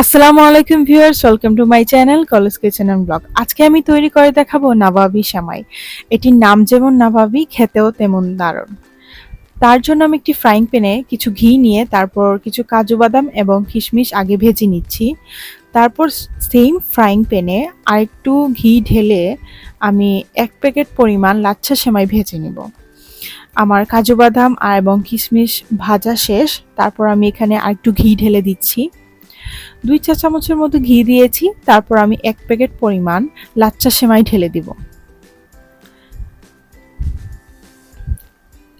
আসসালামু আলাইকুম viewers, welcome to my channel college kitchen and blog. আজকে আমি তৈরি করে দেখাবো নাবাবি সেমাই। এটির নাম যেমন নাবাবি খেতেও তেমন দারুণ। তার জন্য আমি একটি ফ্রাইং প্যানে কিছু ঘি নিয়ে তারপর কিছু কাজু বাদাম এবং কিশমিশ আগে ভেজে নিচ্ছি। তারপর সেম ফ্রাইং প্যানে আরেকটু ঘি ঢেলে আমি এক প্যাকেট পরিমাণ লাচ্ছা সেমাই ভেজে নিব। আমার কাজু বাদাম আর এবং কিশমিশ ভাজা শেষ, তারপর আমি এখানে আরেকটু ঘি ঢেলে দিচ্ছি। দুই চা চামচের মতো ঘি দিয়েছি, তারপর আমি এক প্যাকেট পরিমাণ লাচ্চা সেমাই ঢেলে দিব।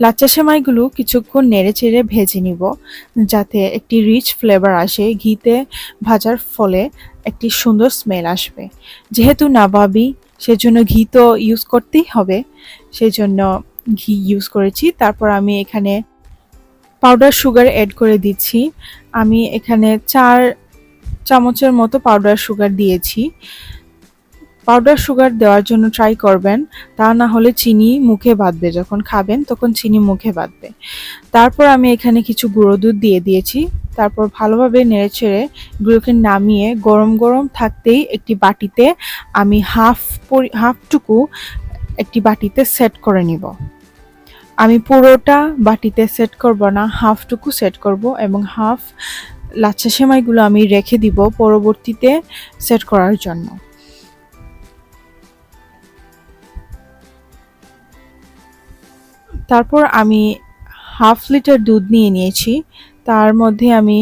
লাচ্চা সেমাইগুলো কিছুক্ষণ নেড়ে চেড়ে ভেজে নিব, যাতে একটি রিচ ফ্লেভার আসে, ঘিতে ভাজার ফলে একটি সুন্দর স্মেল আসবে। যেহেতু নাবাবি, সেজন্য ঘি তো ইউজ করতেই হবে, সেজন্য ঘি ইউজ করেছি। তারপর আমি এখানে পাউডার সুগার অ্যাড করে দিচ্ছি। আমি এখানে চার চামচের মতো পাউডার সুগার দিয়েছি। পাউডার সুগার দেওয়ার জন্য ট্রাই করবেন, তা না হলে চিনি মুখে বাঁধবে। যখন খাবেন, তখন চিনি মুখে বাঁধবে। তারপর আমি এখানে কিছু গুঁড়ো দুধ দিয়ে দিয়েছি। তারপর ভালোভাবে নেড়ে ছেড়ে এগুলোকে নামিয়ে গরম গরম থাকতেই একটি বাটিতে আমি হাফ পরি হাফটুকু একটি বাটিতে সেট করে নিব। আমি পুরোটা বাটিতে সেট করব না হাফটুকু সেট করব এবং হাফ লাচ্ছা সেমাইগুলো আমি রেখে দিব পরবর্তীতে সেট করার জন্য। তারপর আমি হাফ লিটার দুধ নিয়ে নিয়েছি। তার মধ্যে আমি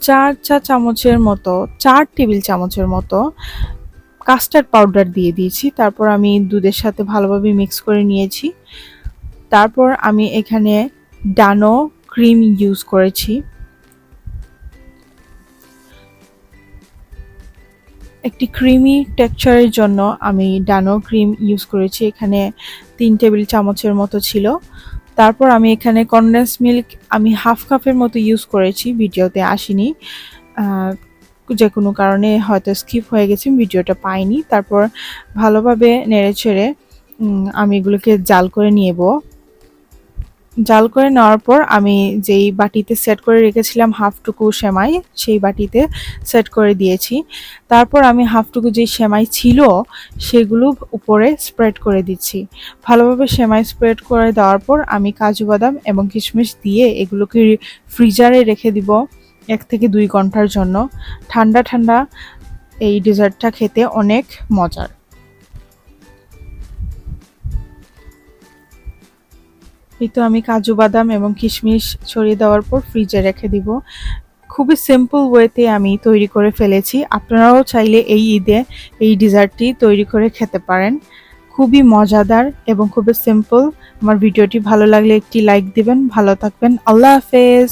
চার চা চামচের মতো, চার টেবিল চামচের মতো কাস্টার্ড পাউডার দিয়ে দিয়েছি। তারপর আমি দুধের সাথে ভালোভাবে মিক্স করে নিয়েছি। তারপর আমি এখানে ডানো ক্রিম ইউজ করেছি। একটি ক্রিমি টেক্সচারের জন্য আমি ডানো ক্রিম ইউজ করেছি। এখানে তিন টেবিল চামচের মতো ছিল। তারপর আমি এখানে কনডেন্স মিল্ক আমি হাফ কাপের মতো ইউজ করেছি। ভিডিওতে আসিনি। যে কোনো কারণে হয়তো স্কিপ হয়ে গেছে ভিডিওটা পাইনি। তারপর ভালোভাবে নেড়ে ছেড়ে আমি এগুলোকে জাল করে নিয়েব জাল করে নেওয়ার পর আমি যেই বাটিতে সেট করে রেখেছিলাম হাফটুকু সেমাই, সেই বাটিতে সেট করে দিয়েছি। তারপর আমি হাফটুকু যে সেমাই ছিল, সেগুলো উপরে স্প্রেড করে দিচ্ছি। ভালোভাবে সেমাই স্প্রেড করে দেওয়ার পর আমি কাজু বাদাম এবং কিশমিশ দিয়ে এগুলোকে ফ্রিজারে রেখে দিব এক থেকে দুই ঘণ্টার জন্য। ঠান্ডা ঠান্ডা এই ডেজার্টটা খেতে অনেক মজার। এই তো আমি কাজু বাদাম এবং কিশমিশ ছড়িয়ে দেওয়ার পর ফ্রিজে রেখে দিব। খুবই সিম্পল ওয়েতে আমি তৈরি করে ফেলেছি। আপনারাও চাইলে এই ঈদে এই ডিজার্টটি তৈরি করে খেতে পারেন। খুবই মজাদার এবং খুবই সিম্পল আমার ভিডিওটি ভালো লাগলে একটি লাইক দিবেন, ভালো থাকবেন। আল্লাহ হাফেজ!